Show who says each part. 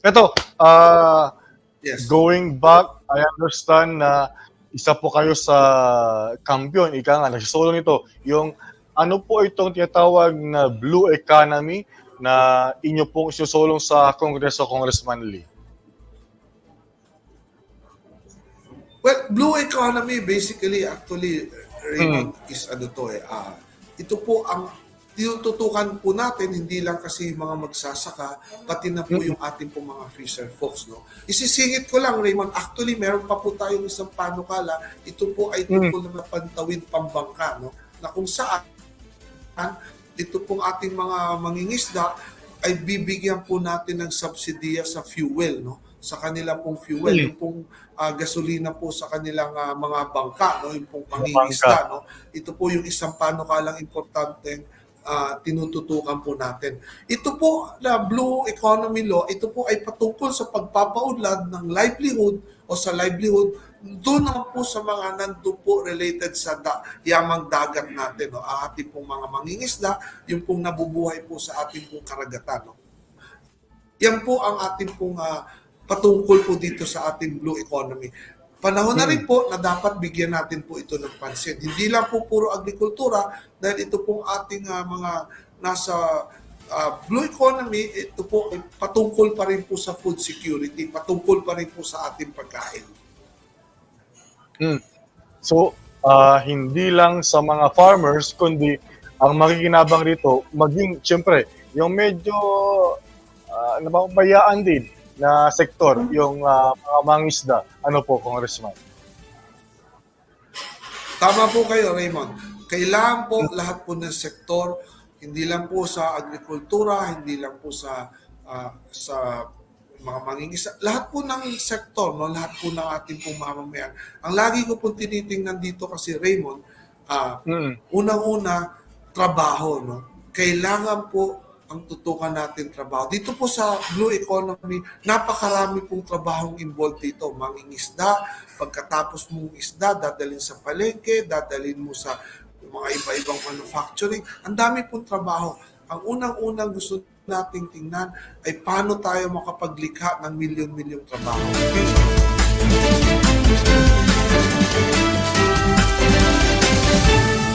Speaker 1: Ito, ah,
Speaker 2: Yes.
Speaker 1: going back, I understand na isa po kayo sa kampiyon, ika nga, nagsisolo nito. Yung ano po itong tinatawag na blue economy na inyo pong isusulong sa Kongreso, Congressman Lee?
Speaker 2: Well, blue economy basically actually Raymond is ano to eh. ah, ito po ang tinututukan po natin hindi lang kasi mga magsasaka pati na po yung ating po mga fisher folks no. Isisingit ko lang Raymond, actually meron pa po tayong isang panukala. Ito po ay tungkol na pantawid pambangka no na kung saan ito pong ating mga mangingisda ay bibigyan po natin ng subsidiya sa fuel no sa kanila pong fuel
Speaker 1: Mm.
Speaker 2: yung pong ah, gasolina po sa kanilang ah, mga bangka no yung pong pangingisda no ito po yung isang panukalang importante ah, tinututukan po natin. Ito po na blue economy law, ito po ay patungkol sa pagpapaunlad ng livelihood o sa livelihood doon naman po sa mga nandun po related sa da, yamang dagat natin, no? ang ating pong mga mangingisda, yung pong nabubuhay po sa ating pong karagatan. No? Yan po ang ating pong ah, patungkol po dito sa ating blue economy. Panahon na rin po na dapat bigyan natin po ito ng pansin. Hindi lang po puro agrikultura dahil ito pong ating ah, mga nasa ah, blue economy, ito po ay patungkol pa rin po sa food security, patungkol pa rin po sa ating pagkain.
Speaker 1: Mm. So, ah, hindi lang sa mga farmers, kundi ang makikinabang rito, maging, siyempre, yung medyo uh, napapabayaan din na sektor, yung ah, mga mangisda. Ano po, Congressman?
Speaker 2: Tama po kayo, Raymond. Kailangan po lahat po ng sektor, hindi lang po sa agrikultura, hindi lang po sa ah, sa mga mangingisa, lahat po ng sektor, no, lahat po ng ating pong mamamayan. Ang lagi ko pong tinitingnan dito kasi Raymond, ah,
Speaker 1: Mm.
Speaker 2: unang-una, trabaho. No? Kailangan po ang tutukan natin trabaho. Dito po sa Blue Economy, napakarami pong trabahong involved dito. Mangingisda, pagkatapos mong isda, dadalhin sa palengke, dadalhin mo sa mga iba-ibang manufacturing. Ang dami pong trabaho. Ang unang-unang gusto nating tingnan ay paano tayo makapaglikha ng milyon-milyong trabaho.